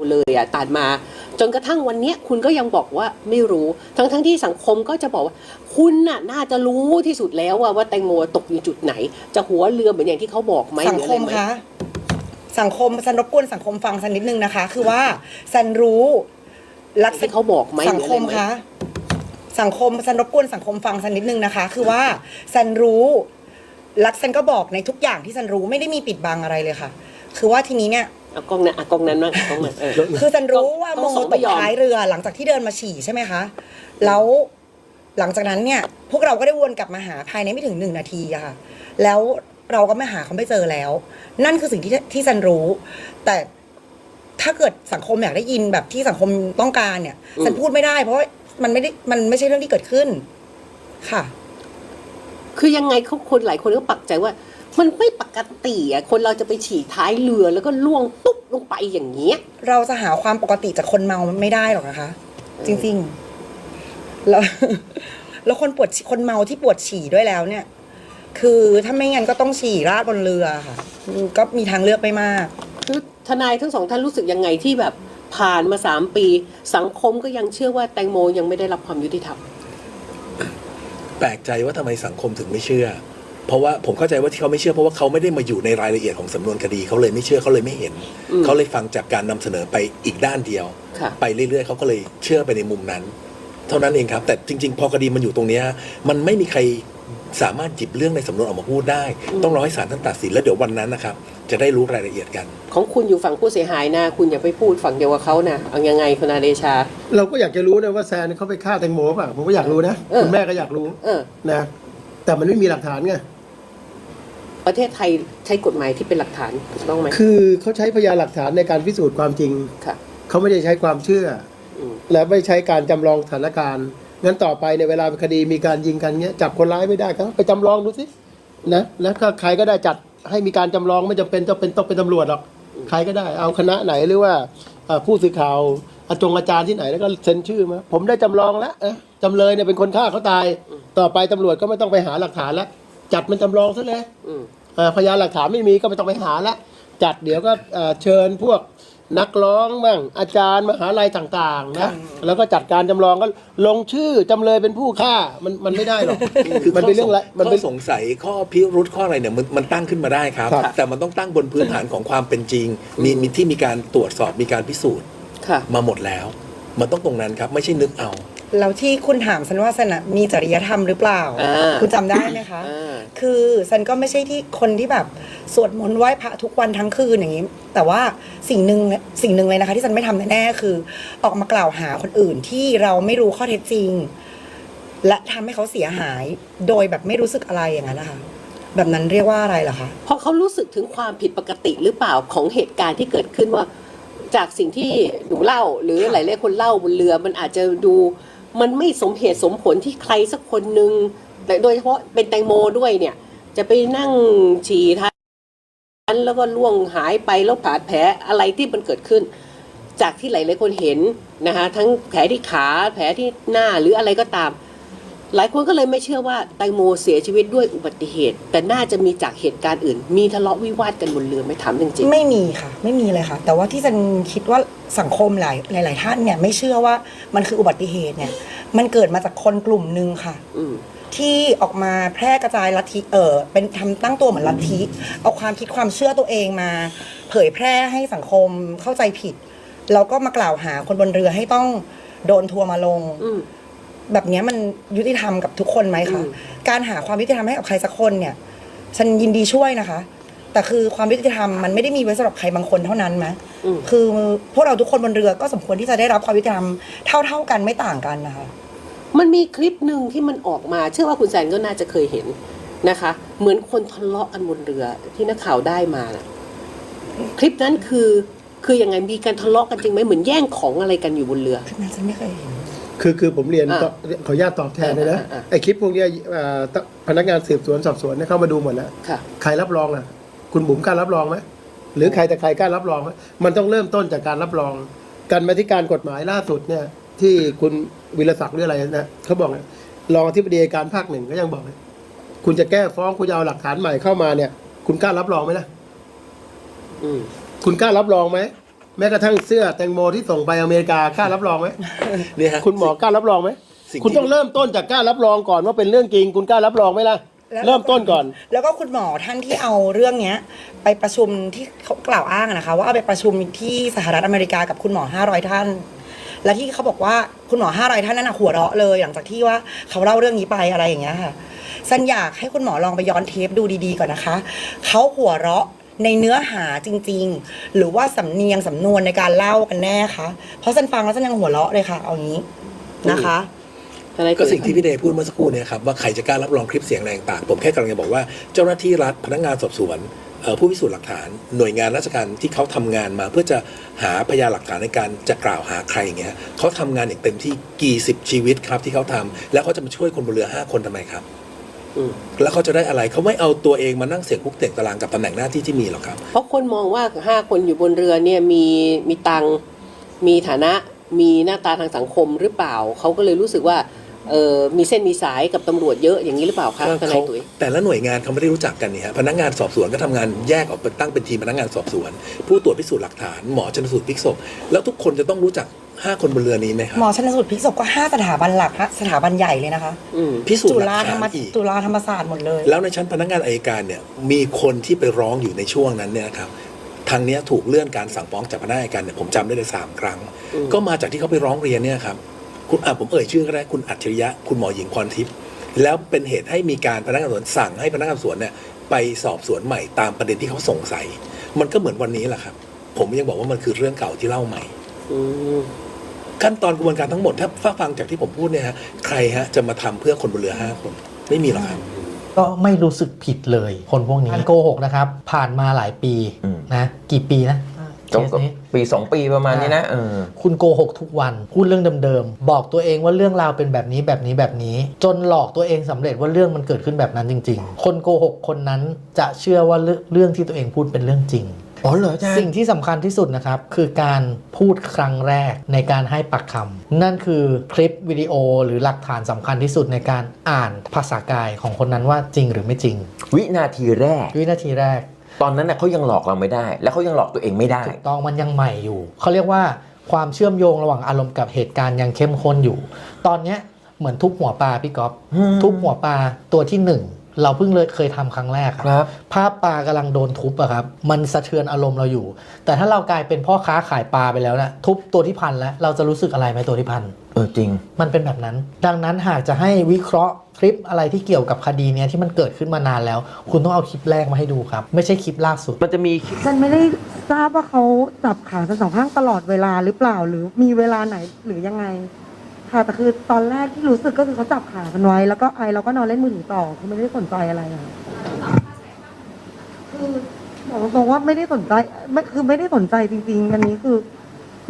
เลยอะตัดมา จนกระทั่งวันเนี้ยคุณก็ยังบอกว่าไม่รู้ทั้งทั้งที่สังคมก็จะบอกว่า คุณน่ะน่าจะรู้ที่สุดแล้วว่าว่าแตงโมตกอยู่จุดไหน จะหัวเรือเหมือนอย่างที่เขาบอกไหมสังหรือคอะไรมไหมคะสังคมสันรบกวนสังคมฟังสันนิดนึงนะคะ คือว่าสันรู้ลักษที่เขาบอกไหมสังหรือคอะไรมไหมคะสังคมสันรบกวนสังคมฟังสันนิดนึงนะคะ คือว่าสันรู้ลักษณ์ก็บอกในทุกอย่างที่สันรู้ไม่ได้มีปิดบังอะไรเลยค่ะ คือว่าทีนี้เนี่ยเอากล้องนั้นอะกล้องนั้นมากกล้องนั้นเออ คือสันรู้ว่าต้โมองส่งตไม่กยอมท้ายเรือหลังจากที่เดินมาฉี่ใช่ไหมคะ แล้วหลังจากนั้นเนี่ย พวกเราก็ได้วนกลับมาหาภายในไม่ถึงหนึ่งนาทีอะค่ะ แล้วเราก็ไม่หาเขาไม่เจอแล้ว นั่นคือสิ่งที่ที่สันรู้ แต่ถ้าเกิดสังคมอยากได้ยินแบบที่สังคมต้องการเนี่ยสันพูดไม่ได้ เพราะว่ามันไม่ได้มันไม่ใช่เรื่องที่เกิดขึ้น ค่ะ คือยังไงเขาคนหลายคนก็ปักใจว่า มันไม่ปกติอะคนเราจะไปฉี่ท้ายเรือแล้วก็ล่วงตุ๊บลงไปอย่างเงี้ย เราจะหาความปกติจากคนเมาไม่ได้หรอกนะคะ จริงๆ แล้วแล้วคนปวดฉี่คนเมาที่ปวดฉี่ด้วยแล้วเนี่ย คือถ้าไม่งั้นก็ต้องฉี่ราดบนเรือค่ะอืมก็มีทางเลือกไม่มาก คือทนายทั้งสองท่านรู้สึกยังไงที่แบบผ่านมาสามปี สังคมก็ยังเชื่อว่าแตงโมยังไม่ได้รับความยุติธรรมแปลกใจว่าทำไมสังคมถึงไม่เชื่อ เพราะว่าผมเข้าใจว่าที่เขาไม่เชื่อเพราะว่าเขาไม่ได้มาอยู่ในรายละเอียดของสำนวนคดีเขาเลยไม่เชื่อเขาเลยไม่เห็นอืมเขาเลยฟังจากการนำเสนอไปอีกด้านเดียวค่ะไปเรื่อยๆเขาก็เลยเชื่อไปในมุมนั้น เท่านั้นเองครับ แต่จริง ๆ พอคดีมันอยู่ตรงเนี้ยมันไม่มีใครสามารถหยิบเรื่องในสำนวนออกมาพูดได้ ต้องรอให้ศาลท่านตัดสินแล้วเดี๋ยววันนั้นนะครับจะได้รู้รายละเอียดกัน ของคุณอยู่ฝั่งผู้เสียหายนะ คุณอย่าไปพูดฝั่งเดียวกับเขานะเอายังไงคุณอาเดชา เราก็อยากจะรู้นะว่าแซนเขาไปฆ่าแตงโมป่ะผมก็อยากรู้นะเออคุณแม่ก็อยากรู้เออนะแต่มันไม่มีหลักฐานไง ประเทศไทยใช้กฎหมายที่เป็นหลักฐานถูกต้องไหมคือเขาใช้พยานหลักฐานในการพิสูจน์ความจริง ค่ะ เขาไม่ได้ใช้ความเชื่ออืมและไม่ใช้การจำลองสถานการณ์งั้นต่อไปในเวลาคดีมีการยิงกันเงี้ยจับคนร้ายไม่ได้ก็ไปจำลองดูสินะแล้วก็ใครก็ได้จัดให้มีการจำลองไม่จำเป็นต้องเป็นต้องเป็นตำรวจหรอกใครก็ได้เอาคณะไหนหรือว่าเอ่อผู้สื่อข่าวอาจงอาจารย์ที่ไหนแล้วก็เซ็นชื่อมาผมได้จำลองแล้วเอ๊ะจำเลยเนี่ยเป็นคนฆ่าเขาตาย ต่อไปตำรวจก็ไม่ต้องไปหาหลักฐานแล้วจัดมันจำลองซะเลย อืมเอ่อ พยานหลักฐานไม่มีก็ไม่ต้องไปหาละจัดเดี๋ยวก็เอ่อเชิญพวกนักร้องบ้างอาจารย์มหาลัยต่างๆนะแล้วก็จัดการจำลองก็ลงชื่อจำเลยเป็นผู้ฆ่ามันมันไม่ได้หรอกคือมันเป็นเรื่องละข้มันข้เป็อนสงสัยข้อพิรุธข้ออะไรเนี่ยมันมันตั้งขึ้นมาได้ครับครับ แต่มันต้องตั้งบนพื้นฐานของความเป็นจริง มีมีที่มีการตรวจสอบมีการพิสูจน์ค่ะมาหมดแล้ว มันต้องตรงนั้นครับ ไม่ใช่นึกเอา แล้วที่คุณถามฉันว่าสันน่ะมีจริยธรรมหรือเปล่า อ่า คุณจำได้ไหมคะ อ่า คือซันก็ไม่ใช่ที่คนที่แบบสวดมนต์ไหว้พระทุกวันทั้งคืนอย่างนี้ แต่ว่าสิ่งหนึ่งสิ่งหนึ่งเลยนะคะ ที่ซันไม่ทำแน่ๆคือ ออกมากล่าวหาคนอื่นที่เราไม่รู้ข้อเท็จจริง และทำให้เขาเสียหาย โดยแบบไม่รู้สึกอะไรอย่างนั้นนะคะแบบนั้นเรียกว่าอะไรเหรอคะ เพราะเขารู้สึกถึงความผิดปกติหรือเปล่าของเหตุการณ์ที่เกิดขึ้นว่า จากสิ่งที่หนูเล่า หรือหลายๆคนเล่าบนเรือมันอาจจะดู มันไม่สมเหตุสมผลที่ใครสักคนหนึ่งแต่โดยเฉพาะเป็นแตงโมด้วยเนี่ย จะไปนั่งฉี่ท้ายแล้วก็ล่วงหายไปแล้วบาดแผลอะไรที่มันเกิดขึ้น จากที่หลายๆคนเห็นนะคะทั้งแผลที่ขาแผลที่หน้าหรืออะไรก็ตาม หลายคนก็เลยไม่เชื่อว่าแตงโมเสียชีวิตด้วยอุบัติเหตุ แต่น่าจะมีจากเหตุการณ์อื่น มีทะเลาะวิวาทกันบนเรือไหม่ถามจริงไม่มีค่ะ ไม่มีเลยค่ะ แต่ว่าที่ฉันคิดว่าสังคมหลายหลายๆท่านเนี่ยไม่เชื่อว่ามันคืออุบัติเหตุเนี่ย มันเกิดมาจากคนกลุ่มหนึ่งค่ะๆอืม ที่ออกมาแพร่กระจายลัทธิเออเป็นทำตั้งตัวเหมือนลัทธิเอาความคิดความเชื่อตัวเองมา เผยแพร่ให้สังคมเข้าใจผิดแล้วก็มากล่าวหาคนบนเรือให้ต้องโดนทัวร์มาลง อืม แบบเนี้ยมันยุติธรรมกับทุกคนไหมคะอืมการหาความยุติธรรมให้กับใครสักคนเนี่ย ฉันยินดีช่วยนะคะ แต่คือความยุติธรรมมันไม่ได้มีไว้สำหรับใครบางคนเท่านั้นไหมอืมคือพวกเราทุกคนบนเรือก็สมควรที่จะได้รับความยุติธรรมเท่าๆกันไม่ต่างกันนะคะ มันมีคลิปหนึ่งที่มันออกมา เชื่อว่าคุณแซนก็น่าจะเคยเห็นนะคะ เหมือนคนทะเลาะกันบนเรือที่นักข่าวได้มาน่ะคลิปนั้นคือคือยังไงมีการทะเลาะกันจริงไหมเหมือนแย่งของอะไรกันอยู่บนเรือนั้นฉันไม่เคยเห็น คือคือผมเรียนอะต่อขออนุญาตตอบแทนเลยนะอะอะไอ้คลิปพวกเนี้ยเอ่อตพนักงานสืบสวนสอบสวนเนี่ยเข้ามาดูหมดแล้วค่ะใครรับรองอะ คุณบุ๋มกล้ารับรองไหมหรือใครแต่ใครกล้ารับรองไหมมันต้องเริ่มต้นจากการรับรอง การมาธิการกฎหมายล่าสุดเนี่ย ที่คุณวิรศักดิ์หรืออะไรนะเขาบอกเนี่ยรองอธิบดีอัยการภาคหนึ่งก็ยังบอกเลยคุณจะแก้ฟ้องคุณจะเอาหลักฐานใหม่เข้ามาเนี่ย คุณกล้ารับรองไหมล่ะอืมคุณกล้ารับรองไหม แม้กระทั่งเสื้อแตงโมที่ส่งไปอเมริกากล้ารับรองไหมเนี่ยฮะ คุณหมอกล้ารับรองไหมสิ่งที่ คุณต้องเริ่มต้นจากกล้ารับรองก่อนว่าเป็นเรื่องจริง คุณกล้ารับรองไหมล่ะแล้ว เริ่มต้นก่อน แล้วก็คุณหมอท่านที่เอาเรื่องเนี้ย ไปประชุมที่เขากล่าวอ้างอะนะคะ ว่าเอาไปประชุมที่สหรัฐอเมริกากับคุณหมอ 500 ท่าน และที่เขาบอกว่าคุณหมอ 500 ท่านนั้นนะหัวเราะเลย หลังจากที่ว่าเขาเล่าเรื่องนี้ไปอะไรอย่างเงี้ยค่ะสันอยากให้คุณหมอลองไปย้อนเทปดูดีๆก่อนนะคะ เขาหัวเราะ ในเนื้อหาจริง ๆ หรือว่าสำเนียงสำนวนในการเล่ากันแน่คะเพราะสันฟังแล้วสันยังหัวเราะเลยค่ะ เอางี้นะคะก็สิ่งที่พี่เดย์พูดเมื่อสักครู่เนี่ยครับว่าใครจะกล้ารับรองคลิปเสียงอะไรต่างผมแค่กำลังจะบอกว่าเจ้าหน้าที่รัฐพนักงานสอบสวนเอ่อผู้พิสูจน์หลักฐานหน่วยงานราชการที่เขาทำงานมา เพื่อจะหาพยานหลักฐานในการจะกล่าวหาใครอย่างเงี้ยเขาทำงานอย่างเต็มที่กี่สิบชีวิตครับที่เขาทำแล้วเขาจะมาช่วยคนบนเรือห้าคนทำไมครับ แล้วเขาจะได้อะไรเขาไม่เอาตัวเองมานั่งเสียงคุกเต่งตารางกับตำแหน่งหน้าที่ที่มีหรอกครับ เพราะคนมองว่าห้าคนอยู่บนเรือเนี่ยมีมีตังค์มีฐานะมีหน้าตาทางสังคมหรือเปล่า เขาก็เลยรู้สึกว่าเออมีเส้นมีสายกับตำรวจเยอะอย่างนี้หรือเปล่าคะก็ทนายเขาตุ๋ยแต่ละหน่วยงานเขาไม่ได้รู้จักกันนี่ฮะพนักงานสอบสวนก็ทำงานแยกออกเป็นตั้งเป็นทีมพนักงานสอบสวน ผู้ตรวจพิสูจน์หลักฐานหมอชนสูตรพลิกศพแล้วทุกคนจะต้องรู้จัก ห้าคนบนเรือนี้ไหมครับหมอชันสูตรพลิกศพก็ห้าสถาบันหลักฮะสถาบันใหญ่เลยนะคะ อืมพิสูจจุน์หลัฬากธรฐารมนอีก จุฬาธรรมศาสตร์หมดเลย แล้วในชั้นพนักงานอายการเนี่ยมีคนที่ไปร้องอยู่ในช่วงนั้นเนี่ยนะครับทางเนี้ยถูกเลื่อนการสั่งฟ้องจากพนักงานอายการเนี่ยผมจำได้เลยสามครั้ง อืม ก็มาจากที่เขาไปร้องเรียนเนี่ยครับคุณอะผมเอ่ยชื่อก็ได้คุณอัจฉริยะ คุณหมอหญิงพรทิพย์แล้วเป็นเหตุให้มีการพนักงานสอบสวนสั่งให้พนักงานสอบสวนเนี่ยไปสอบสวนใหม่ตามประเด็นที่เขาสงสัย มันก็เหมือนวันนี้แหละครับ ผมยังบอกว่ามันคือเรื่องเก่าที่เล่าใหม่ อืม ขั้นตอนกระบวนการทั้งหมดถ้าฟังจากที่ผมพูดเนี่ยฮะใครฮะจะมาทำเพื่อคนบนเรือห้าคนไม่มีหรอกครับก็ไม่รู้สึกผิดเลย คนพวกนี้โกหกนะครับ ผ่านมาหลายปีอืมนะกี่ปีนะเคต้องสนี้ปีสองปีประมาณนี้นะเออคุณโกหกทุกวันพูดเรื่องเดิมๆ บอกตัวเองว่าเรื่องราวเป็นแบบนี้แบบนี้แบบนี้ จนหลอกตัวเองสำเร็จว่าเรื่องมันเกิดขึ้นแบบนั้นจริง ๆ คนโกหกคนนั้นจะเชื่อว่าเรื่องเรื่องที่ตัวเองพูดเป็นเรื่องจริง อ๋อเหรออาจารย์สิ่งที่สำคัญที่สุดนะครับ คือการพูดครั้งแรกในการให้ปักคำนั่นคือคลิปวิดีโอหรือหลักฐานสำคัญที่สุดในการอ่านภาษากายของคนนั้นว่าจริงหรือไม่จริง วินาทีแรก วินาทีแรก ตอนนั้นน่ะเขายังหลอกเราไม่ได้ แล้วเขายังหลอกตัวเองไม่ได้ถูกต้องมันยังใหม่อยู่เขาเรียกว่าความเชื่อมโยงระหว่างอารมณ์กับเหตุการณ์ยังเข้มข้นอยู่ ตอนเนี้ยเหมือนทุบหัวปลาพี่ก๊อฟอืมทุบหัวปลาตัวที่หนึ่ง เราเพิ่งเลยเคยทำครั้งแรกอะครับ ภาพปลากำลังโดนทุบอะครับ มันสะเทือนอารมณ์เราอยู่ แต่ถ้าเรากลายเป็นพ่อค้าขายปลาไปแล้วนะทุบตัวที่พันแล้ว เราจะรู้สึกอะไรไหมตัวที่พันเออจริง มันเป็นแบบนั้น ดังนั้นหากจะให้วิเคราะห์คลิปอะไรที่เกี่ยวกับคดีเนี้ยที่มันเกิดขึ้นมานานแล้ว คุณต้องเอาคลิปแรกมาให้ดูครับ ไม่ใช่คลิปล่าสุด มันจะมีคลิปฉันไม่ได้ทราบว่าเขาจับขาทั้งสองข้างตลอดเวลาหรือเปล่า หรือมีเวลาไหนหรือยังไง ค่ะแต่คือตอนแรกที่รู้สึกก็คือเขาจับขากันไว้ แล้วก็ไอแล้วก็นอนเล่นมือถือต่อคือไม่ได้สนใจอะไรอะคือบอกตรงๆว่าไม่ได้สนใจไม่คือไม่ได้สนใจจริง ๆ อันนี้คือ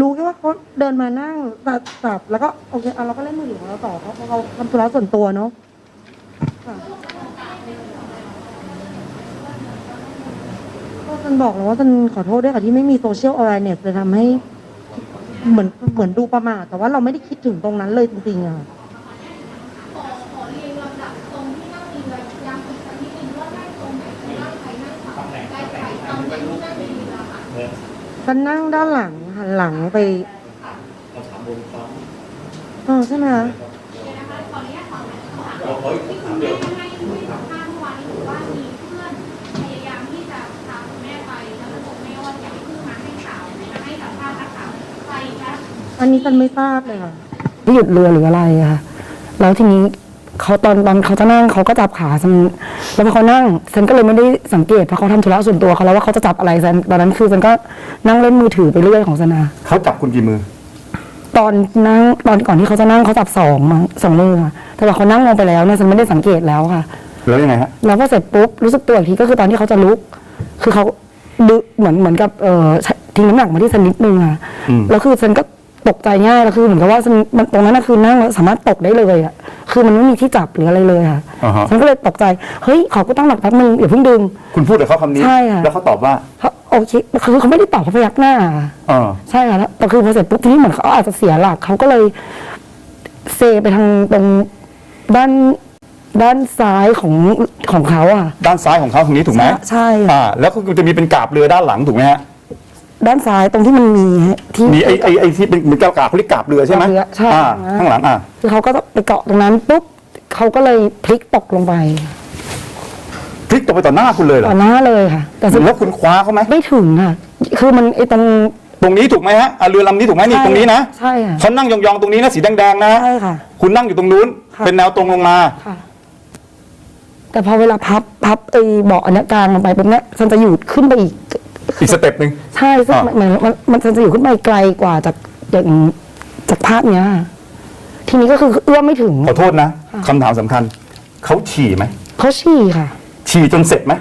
รู้แค่ว่าเขาเดินมานั่งจับจับแล้วก็โอเคเอาเราก็เล่นมือถือของเราต่อเพราะเขาทำธุระส่วนตัวเนาะค่ะก็ฉันบอกแล้วว่าฉันขอโทษด้วยค่ะที่ไม่มีโซเชียล awareness เลยทำให้ เหมือนเหมือนดูประมาทแต่ว่าเราไม่ได้คิดถึงตรงนั้นเลยจริงๆอะฉันนั่งด้านหลังหันหลังไปเออใช่ไหมคะอัน นี้ฉันไม่ทราบเลยค่ะที่หยุดเรือหรืออะไรอะค่ะ แล้วทีนี้เขาตอนตอนเขาจะนั่งเขาก็จับขาฉันแล้วพอเขานั่งฉันก็เลยไม่ได้สังเกตเพราะเขาทำธุระส่วนตัวเขาแล้วว่าเขาจะจับอะไรฉันตอนนั้นคือฉันก็นั่งเล่นมือถือไปเรื่อยของฉันนะเขาจับคุณกี่มือ ตอนนั่งตอนก่อนที่เขาจะนั่งเขาจับสองมั้งสองมือค่ะแต่พอเขานั่งลงไปแล้วเนี่ยฉันไม่ได้สังเกตแล้วค่ะ แล้วยังไงฮะ แล้วพอเสร็จปุ๊บรู้สึกตัวอีกทีก็คือตอนที่เขาจะลุก คือเขาดึเหมือนเหมือนกับเอ่อทิ้งน้ำหนักมาที่ฉันนิดนึงอะอืม แล้วคือฉันก็ ตกใจง่ายแล้วคือเหมือนกับว่าฉันมันตรงนั้นนะคือนั่งแล้วสามารถตกได้เลยอะคือมันไม่มีที่จับหรืออะไรเลยค่ะอ่าฮะ ฉันก็เลยตกใจเฮ้ยขอกูตั้งหลักแป๊บนึงอย่าเพิ่งดึง คุณพูดกับเขาคำนี้ ใช่ค่ะ แล้วเขาตอบว่าเขาโอเคคือเขาไม่ได้ตอบเขาพยักหน้าอะเออใช่ค่ะแล้วแต่คือพอเสร็จปุ๊บทีนี้เหมือนเขาอาจจะเสียหลักเขาก็เลยเซไปทางตรงด้านด้านซ้ายของของเขาอะด้านซ้ายของเขาตรงนี้ถูกไหมใช่ค่ะอ่าแล้วก็จะมีเป็นกาบเรือด้านหลังถูกไหมฮะ ด้านซ้ายตรงที่มันมีที่มีไอ้ไอ้ไอ้ที่เป็นเหมือนกากาเขาเรียกกาบเรือใช่ไหมกาบเรือใช่อ่าอ่าข้างหลังอ่าคือเขาก็ไปเกาะตรงนั้นปุ๊บเขาก็เลยพลิกตกลงไปพลิกตกไปต่อหน้าคุณเลยเหรต่ออหน้าเลยค่ะ แต่สุดแล้วคุณคว้าเขาไหมไม่ถึงค่ะ คือมันไอ้ตรงตรงนี้ถูกไหมฮะอะเรือลำนี้ถูกไหมนี่ใช่ตรงนี้นะใช่ค่ะเขานั่งยองๆตรงนี้นะสีแดงๆนะใช่ค่ะ คุณนั่งอยู่ตรงนู้นค่ะเป็นแนวตรงลงมาค่ะแต่พอเวลาพับพับไอ้เบาะอันเนี้ยกลางลงไปเป็นเนี้ยฉันจะอยู่ขึ้นไปอีก อีกสเต็ปหนึ่ง ใช่ซึ่งอ่ามันมันมันมันจะอยู่ขึ้นไปไกลกว่าจากอย่างจากภาพเนี้ยทีนี้ก็คือเอื้อมไม่ถึงขอโทษนะคำถามสำคัญ เขาฉี่ไหม เขาฉี่ค่ะฉี่จนเสร็จไหม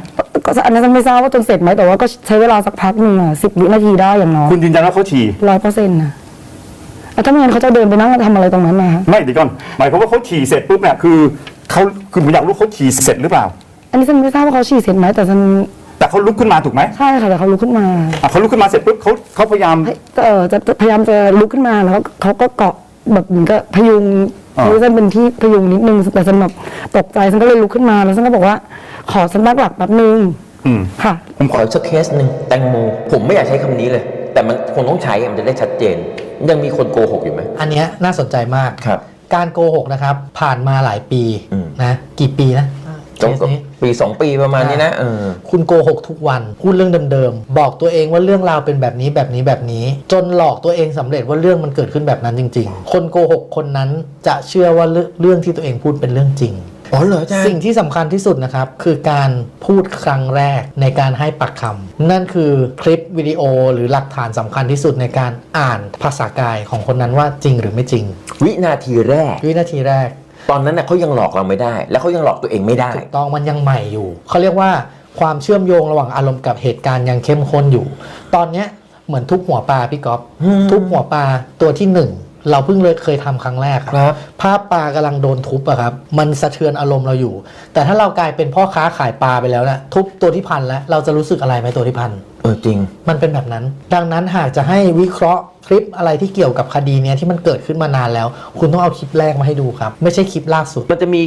ก็อันนั้นไม่ทราบว่าจนเสร็จไหมแต่ว่าก็ใช้เวลาสักพักหนึ่งอะสิบวินาทีได้อย่างน้อยคุณยืนยันว่าเขาฉี่ ร้อยเปอร์เซ็นต์นะแล้วถ้าไม่งั้นเขาจะเดินไปนั่งทำอะไรตรงนั้นมาคะไม่เดียวก่อน หมายความว่าเขาฉี่เสร็จปุ๊บเนี่ย คือเขาคือผมอยากรู้เขาฉี่เสร็จหรือเปล่า อันนี้ฉันไม่ทราบว่าเขาฉี่เสร็จไหมแต่ฉัน แต่เขาลุกขึ้นมาถูกไหมใช่ค่ะแต่เขาลุกขึ้นมาอะเขาลุกขึ้นมาเสร็จปุ๊บเขาเขาพยายามเออจะจะพยายามจะลุกขึ้นมาแล้วเขาก็เกาะแบบเหมือนกับพยุงอ่าเพราะฉันเป็นที่พยุงนิดนึงแต่ฉันแบบตกใจฉันก็เลยลุกขึ้นมาแล้วฉันก็บอกว่า ขอฉันตั้งหลักแป๊บนึงอืม ค่ะ ผมขออีกสักเคสหนึ่งแตงโมผมไม่อยากใช้คำนี้เลย แต่มันคงต้องใช้อะมันจะได้ชัดเจน ยังมีคนโกหกอยู่ไหม อันเนี้ยน่าสนใจมาก ครับการโกหกนะครับ ผ่านมาหลายปีอืม นะ กี่ปีนะเค ต้องสนี้ปีสองปีประมาณนี้นะเออคุณโกหกทุกวัน พูดเรื่องเดิมๆ บอกตัวเองว่าเรื่องราวเป็นแบบนี้แบบนี้แบบนี้ จนหลอกตัวเองสำเร็จว่าเรื่องมันเกิดขึ้นแบบนั้นจริง ๆ คนโกหกคนนั้นจะเชื่อว่าเรื่องเรื่องที่ตัวเองพูดเป็นเรื่องจริงอ๋อเหรออาจารย์สิ่งที่สำคัญที่สุดนะครับ คือการพูดครั้งแรกในการให้ปากคำนั่นคือคลิปวิดีโอหรือหลักฐานสำคัญที่สุดในการอ่านภาษากายของคนนั้นว่าจริงหรือไม่จริง วินาทีแรก วินาทีแรก ตอนนั้นน่ะเขายังหลอกเราไม่ได้ แล้วเขายังหลอกตัวเองไม่ได้ ถูกต้องมันยังใหม่อยู่ เขาเรียกว่าความเชื่อมโยงระหว่างอารมณ์กับเหตุการณ์ยังเข้มข้นอยู่ ตอนเนี้ยเหมือนทุบหัวปลาพี่ก๊อฟอืมทุบหัวปลาตัวที่หนึ่ง เราเพิ่งเลยเคยทำครั้งแรกอะครับ ภาพปลากำลังโดนทุบอะครับ มันสะเทือนอารมณ์เราอยู่ แต่ถ้าเรากลายเป็นพ่อค้าขายปลาไปแล้วนะทุบตัวที่พันแล้ว เราจะรู้สึกอะไรไหมตัวที่พันเออจริง มันเป็นแบบนั้น ดังนั้นหากจะให้วิเคราะห์คลิปอะไรที่เกี่ยวกับคดีเนี้ยที่มันเกิดขึ้นมานานแล้ว คุณต้องเอาคลิปแรกมาให้ดูครับ ไม่ใช่คลิปล่าสุด มันจะมี